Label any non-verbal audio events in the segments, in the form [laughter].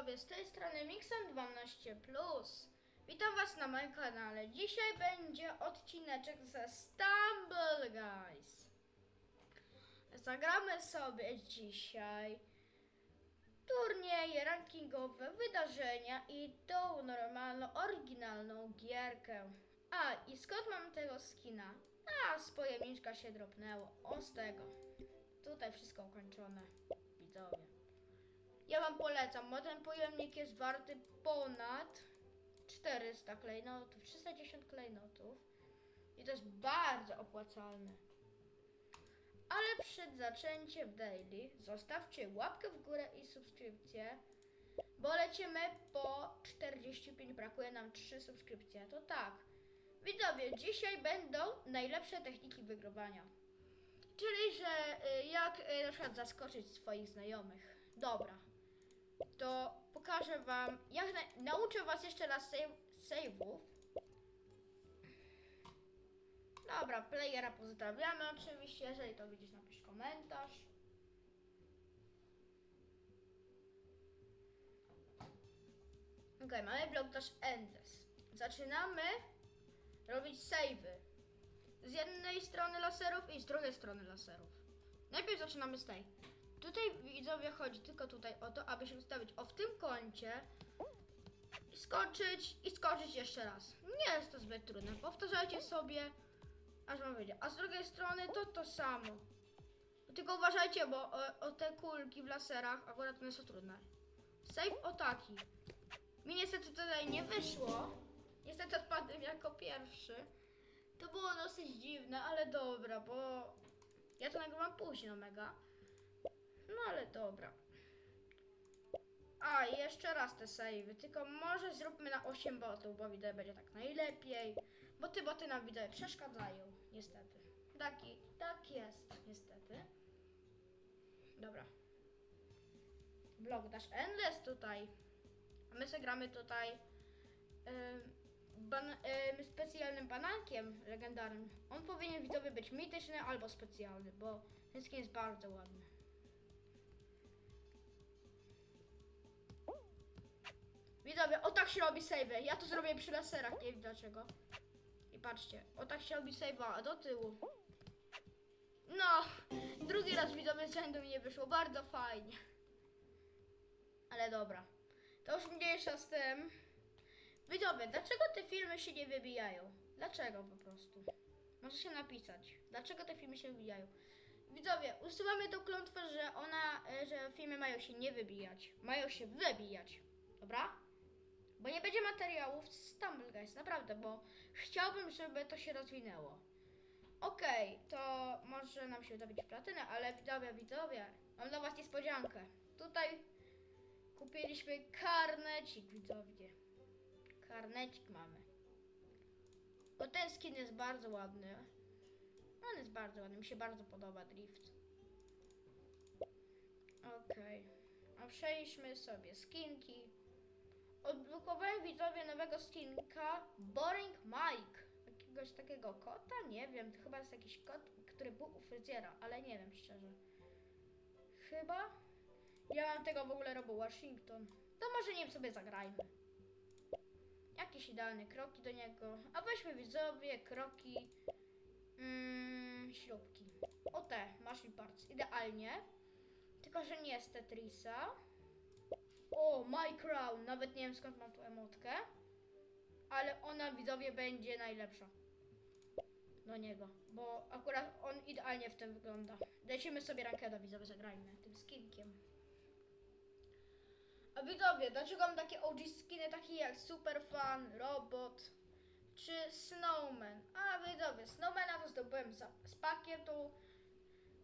widzowie, z tej strony Mixem12+. Witam was na moim kanale. Dzisiaj będzie odcineczek ze Stumble Guys. Zagramy sobie dzisiaj turnieje rankingowe, wydarzenia i tą normalną, oryginalną gierkę. A, i skąd mam tego skina? A, z pojemniczka się dropnęło. O, z tego. Tutaj wszystko ukończone, widzowie. Ja wam polecam, bo ten pojemnik jest warty ponad 400 klejnotów, 310 klejnotów. I to jest bardzo opłacalne. Ale przed zaczęciem daily zostawcie łapkę w górę i subskrypcję, bo lecimy po 45, brakuje nam 3 subskrypcje. To tak. Widzowie, dzisiaj będą najlepsze techniki wygrywania. Czyli, że y, jak y, na przykład zaskoczyć swoich znajomych. Dobra. To pokażę wam, jak na, nauczę was jeszcze raz save, save'ów. Dobra, playera pozdrawiamy oczywiście, jeżeli to widzisz napisz komentarz. Okej, mamy blok też Endless. Zaczynamy robić save'y. Z jednej strony laserów i z drugiej strony laserów. Najpierw zaczynamy z tej. Tutaj widzowie chodzi tylko tutaj o to, aby się ustawić o w tym kącie, skoczyć i skoczyć jeszcze raz. Nie jest to zbyt trudne. Powtarzajcie sobie, aż wam wyjdzie. A z drugiej strony to to samo. Tylko uważajcie, bo o, o te kulki w laserach akurat one są trudne. Save o taki. Mi niestety tutaj nie wyszło. Niestety odpadłem jako pierwszy. To było dosyć dziwne, ale dobra, bo ja to nagrywam późno mega. No ale dobra. A, jeszcze raz te savey, tylko może zróbmy na 8 botów, bo widzę będzie tak najlepiej. Bo te boty nam widzę przeszkadzają, niestety. Taki, tak jest, niestety. Dobra. Block Dash Endless tutaj. A my sobie gramy tutaj ban, ym, specjalnym banankiem legendarnym. On powinien widzowie być mityczny albo specjalny, bo ten skin jest bardzo ładny. Widzowie, o tak się robi save. Ja to zrobię przy laserach, nie wiem dlaczego. I patrzcie, o tak się robi save, a do tyłu. No, drugi raz widzowie z rzędu mi nie wyszło, bardzo fajnie. Ale dobra, to już mniejsza z tym. Widzowie, dlaczego te filmy się nie wybijają? Dlaczego po prostu? Może się napisać. Dlaczego te filmy się wybijają? Widzowie, usuwamy tą klątwę, że ona, e, że filmy mają się nie wybijać. Mają się wybijać. Dobra? Bo nie będzie materiałów z Stumble Guys, naprawdę, bo chciałbym, żeby to się rozwinęło. Okej, to może nam się dobić platynę, ale widzowie, widzowie, mam dla was niespodziankę. Tutaj kupiliśmy karnecik, widzowie. Karnecik mamy. Bo ten skin jest bardzo ładny. On jest bardzo ładny, mi się bardzo podoba drift. Okej. A przejdźmy sobie skinki. Odblokowałem widzowie nowego skinka Boring Mike. Jakiegoś takiego kota? Nie wiem, to chyba jest jakiś kot, który był u fryzjera, ale nie wiem szczerze. Chyba? Ja mam tego w ogóle robił Washington. To może nim sobie zagrajmy. Jakieś idealne kroki do niego. A weźmy widzowie kroki mm, śrubki. O te, machine parts. Idealnie. Tylko, że nie z Tetrisa. O, My Crown. Nawet nie wiem skąd mam tu emotkę. Ale ona widzowie będzie najlepsza. Do niego. Bo akurat on idealnie w tym wygląda. Lecimy sobie rankeda widzowie, zagrajmy tym skinkiem. A widzowie, dlaczego mam takie OG skiny takie jak Superfan, Robot czy Snowman? A widzowie, Snowmana to zdobyłem za, z pakietu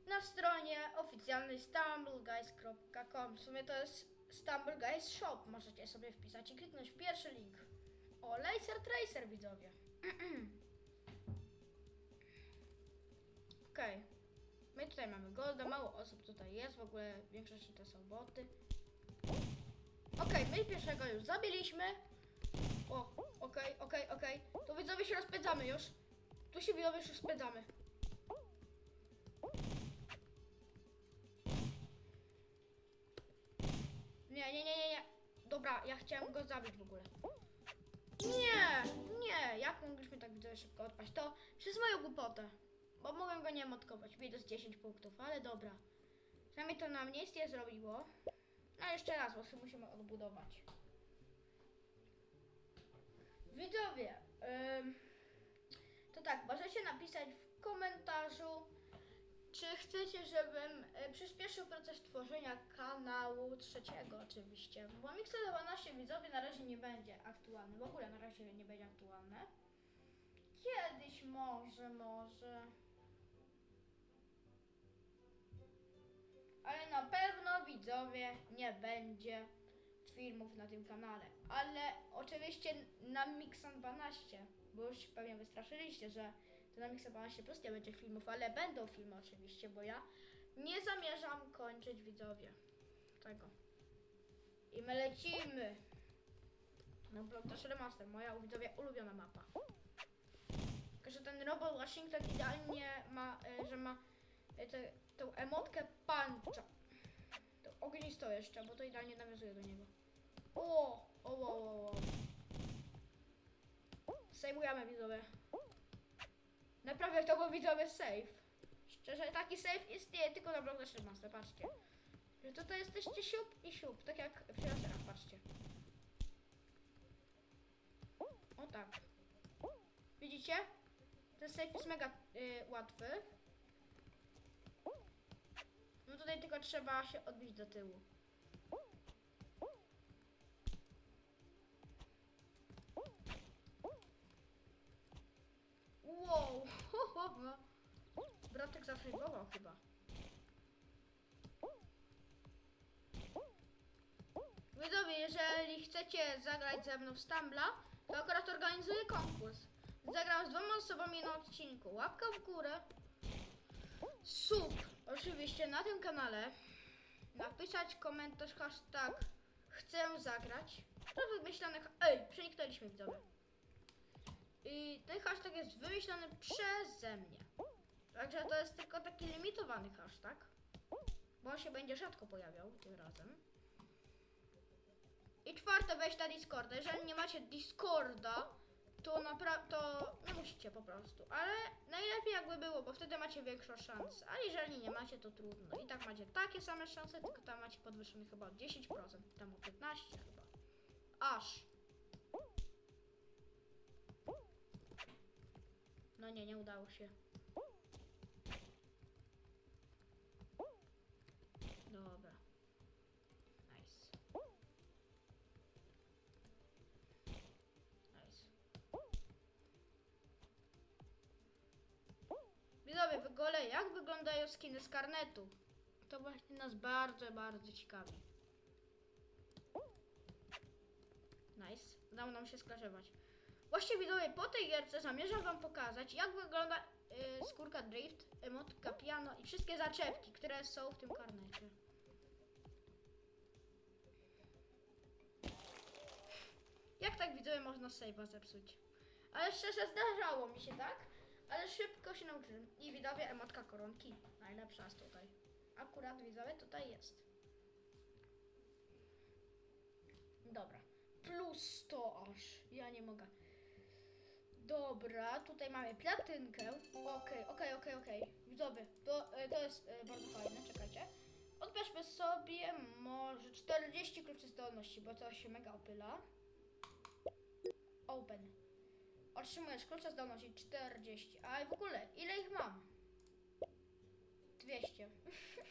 na stronie oficjalnej stumbleguys.com. W sumie to jest Stumble Guys Shop. Możecie sobie wpisać i kliknąć w pierwszy link. O, Laser Tracer widzowie. [clears throat] Okej. My tutaj mamy Golda, mało osób tutaj jest, w ogóle w większości to są boty. Okej, my pierwszego już zabiliśmy. O, okej, okej, okej. To widzowie się rozpędzamy już. Tu się widzowie już rozpędzamy. Dobra, ja chciałem go zabić w ogóle. Nie, nie, jak mogliśmy tak widzowie szybko odpaść? To przez moją głupotę. Bo mogłem go nie motkować. Minus 10 punktów, ale dobra. Przynajmniej to nam nic nie zrobiło. No jeszcze raz, bo musimy odbudować. Widzowie, ym, to tak, możecie napisać w komentarzu, czy chcecie, żebym y, przyspieszył proces tworzenia kanału trzeciego oczywiście. Bo Mixer 12 widzowie na razie nie będzie aktualny. W ogóle na razie nie będzie aktualny. Kiedyś może, może. Ale na pewno widzowie nie będzie filmów na tym kanale. Ale oczywiście na Mixon 12, bo już się pewnie wystraszyliście, że Mixon 12 plus nie będzie filmów, ale będą filmy oczywiście, bo ja nie zamierzam kończyć widzowie tego. I my lecimy. No Blockdash Remaster, moja widzowie ulubiona mapa. Tylko, że ten Robot Washington idealnie ma, e, że ma e, te, tą emotkę puncha. To ognisto jeszcze, bo to idealnie nawiązuje do niego. O, o, o, o, o. Sejmujemy widzowie. Naprawdę to był widzowie save. Szczerze, taki save istnieje tylko na Blockdash Remaster, patrzcie. Że tutaj jesteście siup i siup, tak jak przy laserach, patrzcie. O tak. Widzicie? Ten save jest mega y, łatwy. No tutaj tylko trzeba się odbić do tyłu. Wow! Bratek zasejwował chyba. Widzowie, jeżeli chcecie zagrać ze mną w Stambla, to akurat organizuję konkurs. Zagram z dwoma osobami na odcinku. Łapka w górę. Sub. Oczywiście na tym kanale. Napisać komentarz hashtag chcę zagrać. To wymyślony... ha- Ej, przeniknęliśmy widzowie. I ten hashtag jest wymyślony przeze mnie. Także to jest tylko taki limitowany hashtag. Bo on się będzie rzadko pojawiał tym razem. I czwarte, wejść na Discorda. Jeżeli nie macie Discorda, to naprawdę, to nie musicie po prostu. Ale najlepiej jakby było, bo wtedy macie większą szansę. A jeżeli nie macie, to trudno. I tak macie takie same szanse, tylko tam macie podwyższone chyba o 10%, tam o 15% chyba. Aż. No nie, nie udało się. Dobra. Nice. Nice. Widzowie, w ogóle jak wyglądają skiny z karnetu? To właśnie nas bardzo, bardzo ciekawi. Nice. Udało nam się skraszować. Właśnie widzowie, po tej gierce zamierzam wam pokazać, jak wygląda y, skórka drift, emotka piano i wszystkie zaczepki, które są w tym karnecie. Jak tak widzowie można save'a zepsuć? Ale szczerze zdarzało mi się tak, ale szybko się nauczyłem. I widzowie, emotka koronki, najlepsza jest tutaj. Akurat widzowie tutaj jest. Dobra. Plus 100 aż. Ja nie mogę. Dobra, tutaj mamy platynkę. Okej, okej, okej, okej. Widzowie, to, e, to jest e, bardzo fajne, czekajcie. Odbierzmy sobie może 40 kluczy zdolności, bo to się mega opyla. Open. Otrzymujesz klucze zdolności 40. A w ogóle, ile ich mam? 200.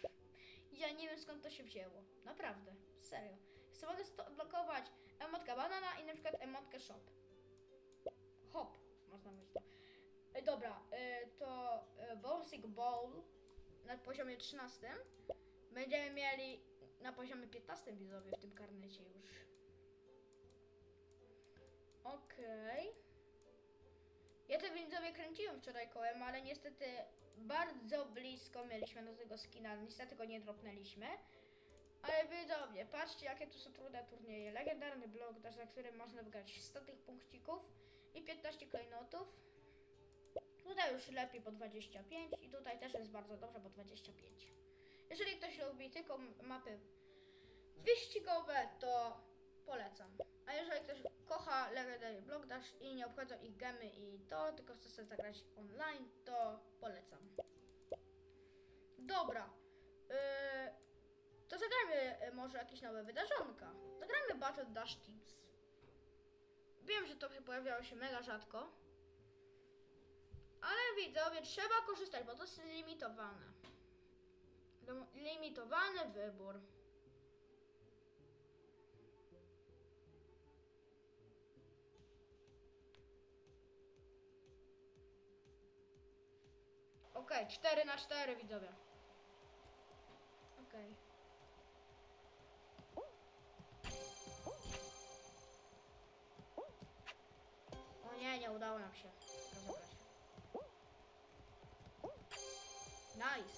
[laughs] ja nie wiem skąd to się wzięło. Naprawdę, serio. Chcę mogę odblokować emotkę banana i na przykład emotkę shop. Hop, można mieć to. E, dobra, e, to e, Bowsing Bowl na poziomie 13 będziemy mieli na poziomie 15 widzowie w tym karnecie już. Okej. Ja te widzowie kręciłem wczoraj kołem, ale niestety bardzo blisko mieliśmy do tego skina. Niestety go nie dropnęliśmy. Ale widzowie, patrzcie jakie tu są trudne turnieje. Legendarny blok, też za którym można wygrać 100 tych punkcików i 15 klejnotów. Tutaj już lepiej po 25 i tutaj też jest bardzo dobrze po 25. Jeżeli ktoś lubi tylko mapy wyścigowe, to polecam. A jeżeli ktoś kocha Legendary Block Dash i nie obchodzą ich gemy i to, tylko chce sobie zagrać online, to polecam. Dobra. Yy, to zagrajmy y, może jakieś nowe wydarzonka. Zagrajmy Battle Dash Teams. Wiem, że to pojawiało się mega rzadko. Ale widzowie, trzeba korzystać, bo to jest limitowane. Lim- Limitowany wybór. Okej, 4 na 4 widzowie. Okej. O Nice.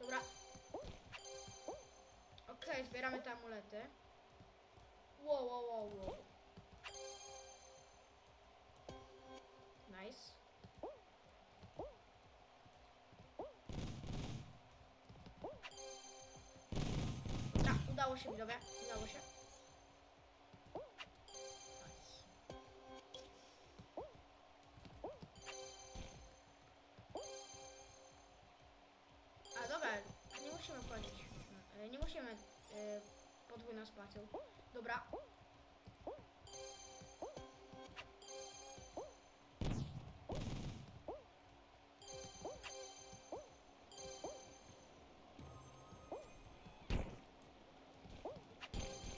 Dobra. Okej, zbieramy te amulety. Wow, wow, wow, wow. Nice. Dobra, udało się widzowie, udało się. Musimy. E, Nie musimy e, podwójną spacją. Dobra.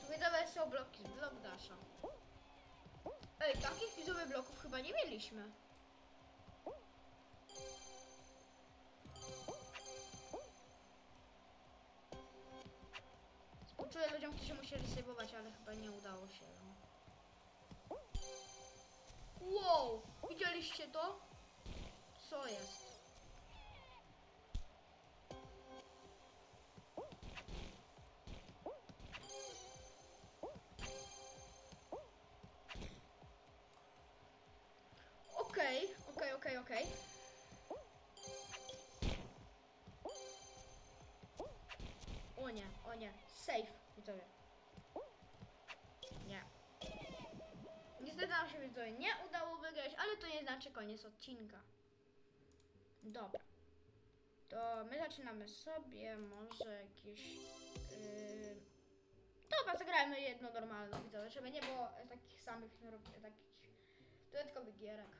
Tu Widzowie są bloki z blok dasza. Ej, takich widzowie bloków chyba nie mieliśmy. Chyba nie udało się. no. Wow! Widzieliście to? Co jest? Okej, okej, okej, okej. O nie, o nie. Safe, widzowie. Widzowie nie udało wygrać, ale to nie znaczy koniec odcinka. Dobra. To my zaczynamy sobie może jakieś... Yy... Dobra, zagrajmy jedno normalne widzowie, żeby nie było takich samych, takich dodatkowych gierek.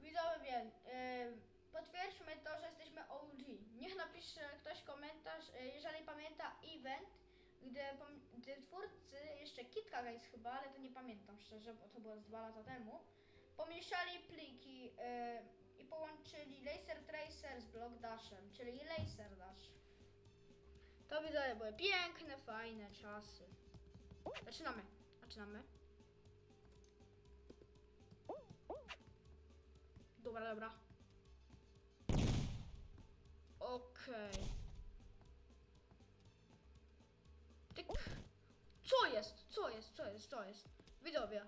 Widzowie, yy, potwierdźmy to, że jesteśmy OG. Niech napisze ktoś komentarz, yy, jeżeli pamięta event, gdy, gdy twórcy, jeszcze Kitka Games chyba, ale to nie pamiętam szczerze, bo to było z dwa lata temu, pomieszali pliki yy, i połączyli Laser Tracer z Block Dashem, czyli Laser Dash. To widzowie były piękne, fajne czasy. Zaczynamy, zaczynamy. Dobra, dobra. Okej. Tyk. Co jest? Co jest? Co jest? Co jest? Widzowie.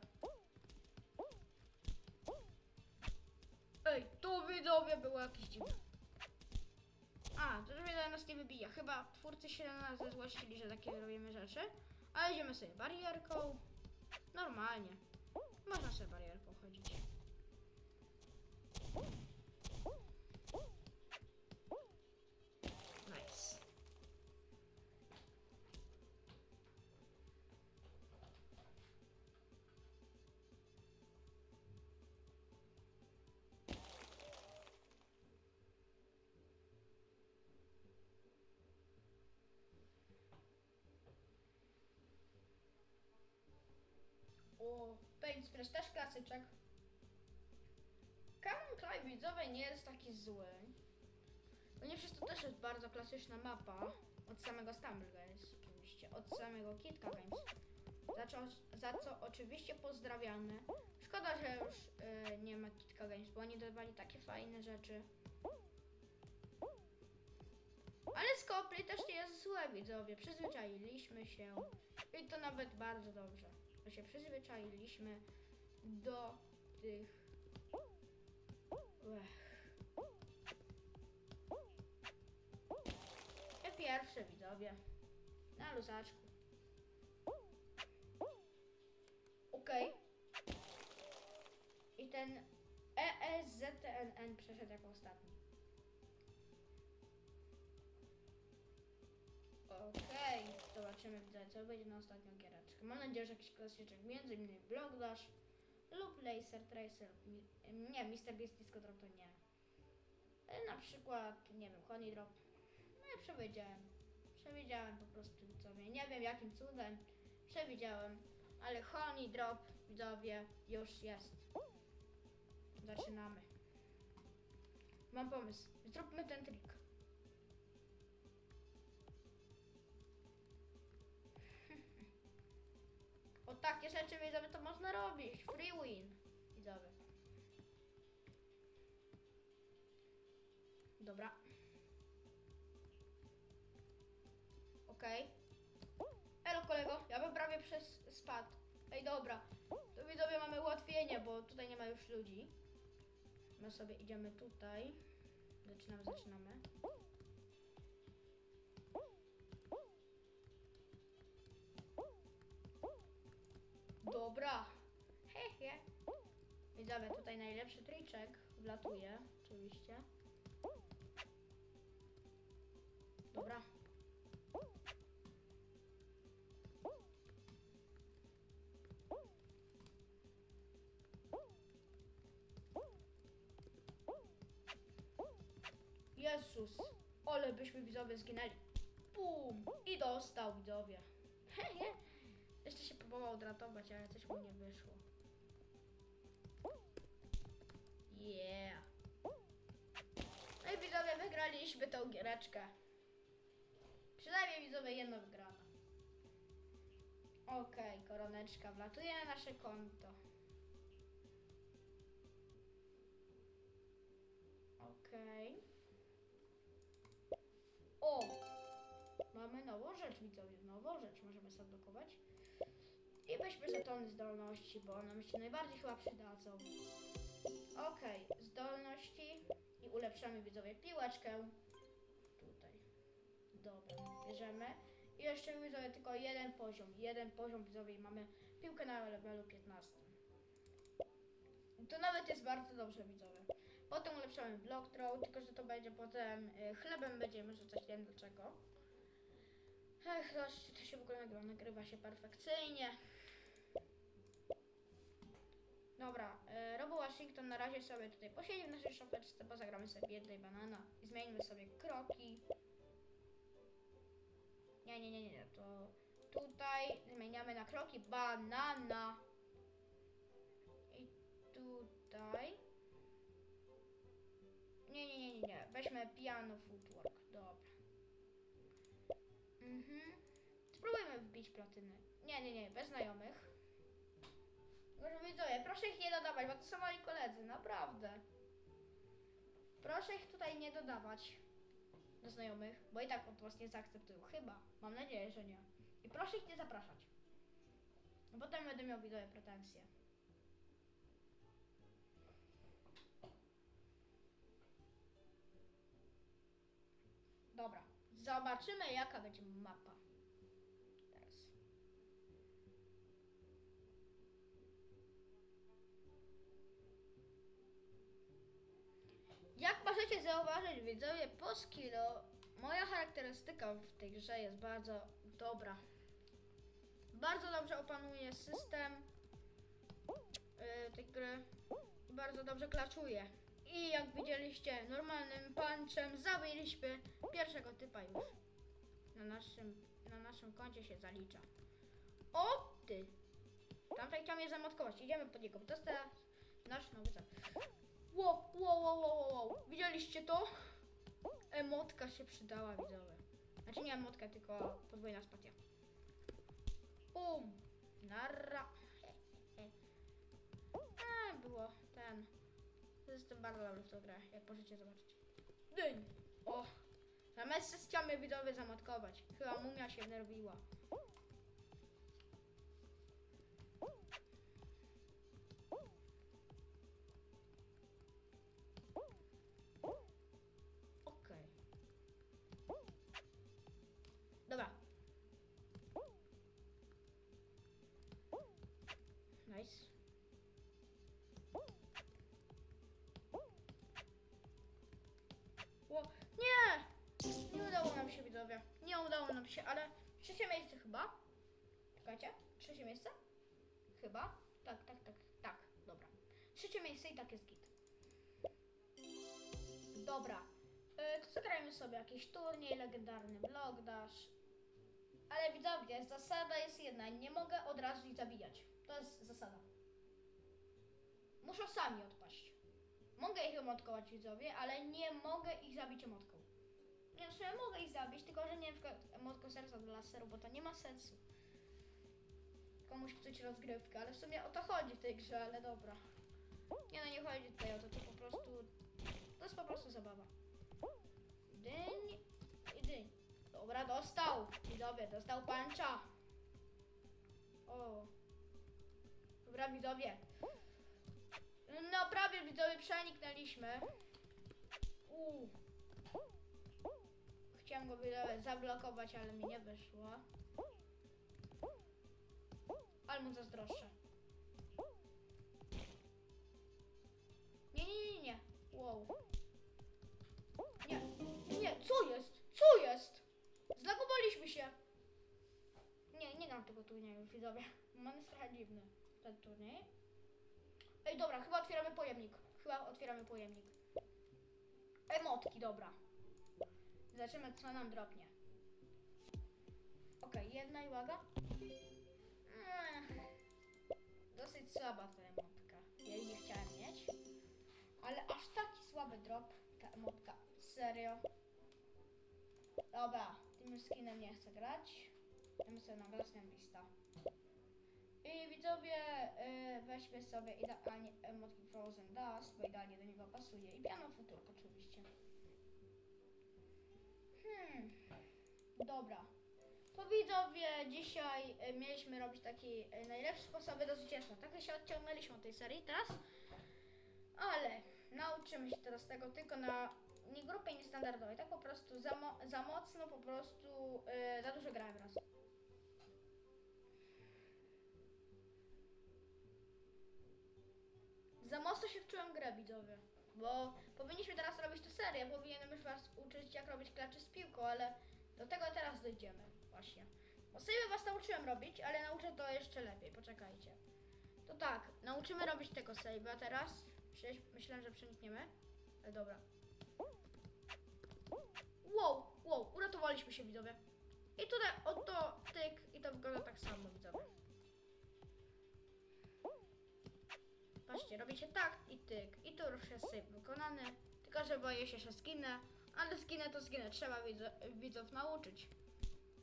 Ej, to widzowie było jakieś dziwne. A, to widzowie nas nie wybija. Chyba twórcy się na nas zezłościli, że takie robimy rzeczy. Ale idziemy sobie barierką. Normalnie. Można sobie barierką chodzić. Splash też klasyczek. Canon Cry widzowie nie jest taki zły. Ponieważ to też jest bardzo klasyczna mapa. Od samego Stumble Games, oczywiście. Od samego Kitka Games. Za co, za co oczywiście pozdrawiamy. Szkoda, że już y, nie ma Kitka Games, bo oni dodawali takie fajne rzeczy. Ale Skopli też nie jest złe, widzowie. Przyzwyczailiśmy się. I to nawet bardzo dobrze się przyzwyczailiśmy do tych... Te pierwsze widowie na luzaczku. Okej. Okay. I ten ESZNN przeszedł jako ostatni. Okej, okay. zobaczymy, co będzie na ostatnią gierę. Mam nadzieję, że jakiś klasyczek, między innymi Block Dash lub Laser Tracer. Nie, Mr. Beast Disco Drop to nie. E, Na przykład, nie wiem, Honey Drop. No ja przewidziałem. Przewidziałem po prostu widzowie. Nie wiem jakim cudem. Przewidziałem. Ale Honey Drop, widzowie, już jest. Zaczynamy. Mam pomysł. Zróbmy ten trik. Takie rzeczy widzowie to można robić. Free win. Widzowie. Dobra. Okej. Elo kolego, ja bym prawie przez spadł. Ej dobra. To widzowie mamy ułatwienie, bo tutaj nie ma już ludzi. My sobie idziemy tutaj. Zaczynamy, zaczynamy. Dobra. Hehe. Widzowie, tutaj najlepszy triczek wlatuje, oczywiście. Dobra. Jezus, ale byśmy widzowie zginęli. Bum! I dostał widzowie. Hehe. Próbował odratować, ale coś mu nie wyszło. Yeah. No i widzowie, wygraliśmy tą giereczkę. Przynajmniej widzowie jedno wygrana. Okej, koroneczka wlatuje na nasze konto. Okej. O! Mamy nową rzecz, widzowie. Nową rzecz możemy sobie blokować. I weźmy żetony zdolności, bo one mi się najbardziej chyba przydadzą. Okej, zdolności i ulepszamy widzowie piłeczkę. Tutaj. Dobra, bierzemy. I jeszcze widzowie tylko jeden poziom. Jeden poziom widzowie i mamy piłkę na levelu 15. To nawet jest bardzo dobrze widzowie. Potem ulepszamy block throw, tylko że to będzie potem y, chlebem będziemy rzucać, nie wiem dlaczego. Ech, to się w ogóle nagrywa, nagrywa się perfekcyjnie. Dobra, y, Robo Washington na razie sobie tutaj posiedzi w naszej szafeczce, bo zagramy sobie jednej banana i zmienimy sobie kroki. Nie, nie, nie, nie, to tutaj zmieniamy na kroki banana. I tutaj. Nie, nie, nie, nie, nie. Weźmy piano footwork. Dobra. Mhm. Spróbujmy wbić platyny. Nie, nie, nie, bez znajomych. Może widzowie, proszę ich nie dodawać, bo to są moi koledzy, naprawdę. Proszę ich tutaj nie dodawać do znajomych, bo i tak od was nie zaakceptują. Chyba. Mam nadzieję, że nie. I proszę ich nie zapraszać. No Potem będę miał widzowie pretensje. Dobra. Zobaczymy jaka będzie mapa. Zauważyć, widzowie, po skillu, moja charakterystyka w tej grze jest bardzo dobra. Bardzo dobrze opanuję system yy, tej gry. Bardzo dobrze klaczuję. I jak widzieliście, normalnym punchem zabiliśmy pierwszego typa już. Na naszym, na naszym koncie się zalicza. O ty! Tamtej chciał mnie zamotkować. Idziemy po niego, to jest nasz nowy cel. Wow, wow, wow, wow, wow. Widzieliście to? Emotka się przydała, widzowie. Znaczy nie emotka, tylko podwójna spacja. Bum! Narra. He, he. A, było ten. Jestem bardzo dobry w tą grę, jak możecie zobaczyć. Dyń! O! Zamiast chciał mnie widzowie zamotkować. Chyba mumia się nerwiła. Chyba. Tak, tak, tak, tak, dobra. Trzecie miejsce i tak jest git. Dobra. To zagrajmy sobie jakiś turniej, legendarny blog dash. Ale widzowie, zasada jest jedna, nie mogę od razu ich zabijać. To jest zasada. Muszą sami odpaść. Mogę ich emotkować widzowie, ale nie mogę ich zabić emotką. Nie, w sumie mogę ich zabić, tylko że nie na przykład emotką serca dla laseru, bo to nie ma sensu. Komuś psuć rozgrywkę, ale w sumie o to chodzi w tej grze, ale dobra. Nie no, nie chodzi tutaj o to, to po prostu... To jest po prostu zabawa. Dyń i dyń. Dobra, dostał. Widzowie, dostał pancza. O. Dobra, widzowie. No prawie widzowie przeniknęliśmy. Uuu. Chciałem go widzowie zablokować, ale mi nie wyszło. Ale mu zazdroszczę. Nie, nie, nie, nie. Wow. Nie, nie, co jest? Co jest? Zlagowaliśmy się. Nie, nie gram tego turnieju, widzowie. Jest trochę dziwny, ten turniej. Ej, dobra, chyba otwieramy pojemnik. Chyba otwieramy pojemnik. Emotki, dobra. Zobaczymy, co nam dropnie. Okej, jedna i uwaga. Dosyć słaba ta emotka. Ja jej nie chciałem mieć. Ale aż taki słaby drop, ta emotka. Serio. Dobra, tym skinem nie chcę grać. Damy sobie na Glassman Vista. I widzowie, y, weźmy sobie idealnie emotki Frozen Dust, bo idealnie do niego pasuje. I piano futurko oczywiście. Hmm, dobra. Widzowie, dzisiaj y, mieliśmy robić taki y, najlepszy sposoby do zwycięstwa. Trochę się odciągnęliśmy od tej serii teraz, ale nauczymy się teraz tego tylko na nie grupie niestandardowej, tak po prostu za, mo- za mocno, po prostu y, za dużo grałem raz. Za mocno się wczułem grę, widzowie. Bo powinniśmy teraz robić tę serię, powinienem już was uczyć jak robić klaczy z piłką, ale do tego teraz dojdziemy właśnie. Bo sobie was nauczyłem robić, ale nauczę to jeszcze lepiej, poczekajcie. To tak, nauczymy robić tego save'a teraz. Przecież myślałem, że przenikniemy. Ale dobra. Wow, wow, uratowaliśmy się widzowie. I tutaj oto tyk i to wygląda tak samo widzowie. Patrzcie, robi się tak i tyk. I tu już jest save wykonany. Tylko, że boję się, że zginę. Ale zginę to zginę. Trzeba widzo widzów nauczyć.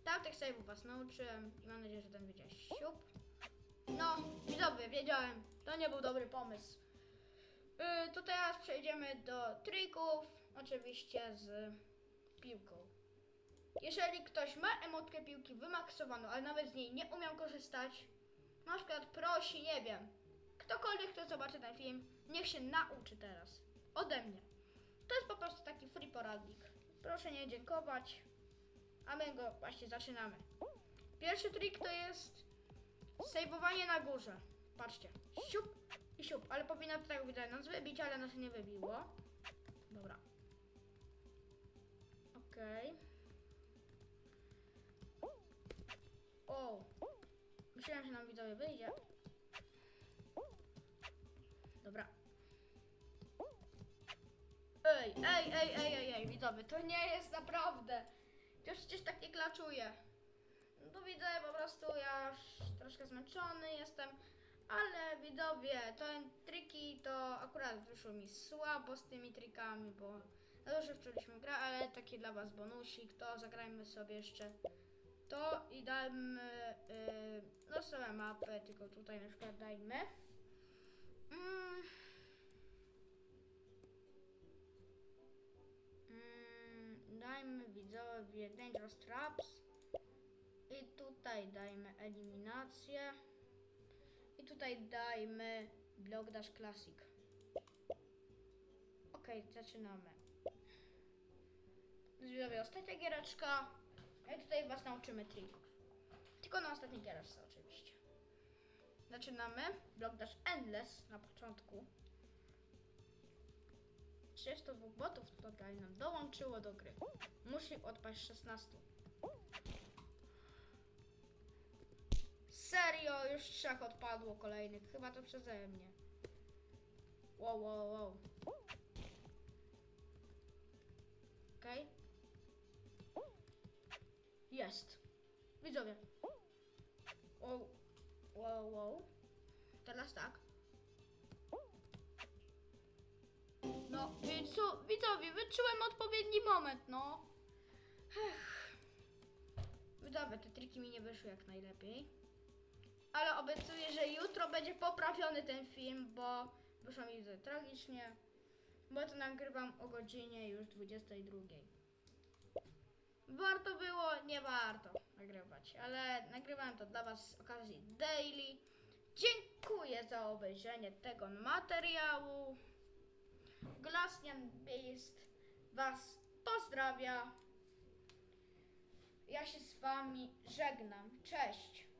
Tamtych save'ów was nauczyłem i mam nadzieję, że ten będzie siup. No, widzowie, wiedziałem. To nie był dobry pomysł. Yy, to teraz przejdziemy do trików. Oczywiście z piłką. Jeżeli ktoś ma emotkę piłki wymaksowaną, ale nawet z niej nie umiał korzystać, na przykład prosi, nie wiem, ktokolwiek, kto zobaczy ten film, niech się nauczy teraz. Ode mnie. To jest po prostu taki free poradnik. Proszę nie dziękować. A my go właśnie zaczynamy. Pierwszy trik to jest sejwowanie na górze. Patrzcie. Siup i siup. Ale powinno to tak widać nas wybić, ale nas nie wybiło. Dobra. Okej. O. Myślałem, że nam widzowie wyjdzie. Dobra. Ej, ej, ej, ej, ej, ej, widzowie, to nie jest naprawdę. Ja przecież tak nie klaczuję. No to widzę po prostu, ja już troszkę zmęczony jestem, ale widzowie, te triki to akurat wyszło mi słabo z tymi trikami, bo na dużo wczuliśmy w grę, ale taki dla was bonusik, to zagrajmy sobie jeszcze to i dajmy yy, losową mapę, tylko tutaj na przykład dajmy. Mm. Dajmy widzowie Dangerous Traps. I tutaj dajmy eliminację. I tutaj dajmy Block Dash Classic. Okej, zaczynamy. Widzowie, ostatnia giereczka. I tutaj was nauczymy trików. Tylko na ostatniej giereczce oczywiście. Zaczynamy. Block Dash Endless na początku. 32 botów totalnie nam dołączyło do gry. Musi odpaść 16. Serio, już trzech odpadło kolejnych. Chyba to przeze mnie. Wow, wow, wow. Okej. Okay. Jest. Widzowie. Wow, wow, wow. Teraz tak. I co, widzowie, wyczułem odpowiedni moment, no. Ech. Te triki mi nie wyszły jak najlepiej. Ale obiecuję, że jutro będzie poprawiony ten film, bo wyszło mi to tragicznie. Bo to nagrywam o godzinie już 22. Warto było? Nie warto nagrywać, ale nagrywałem to dla Was z okazji daily. Dziękuję za obejrzenie tego materiału. Glasnian Beast Was pozdrawia. Ja się z Wami żegnam. Cześć.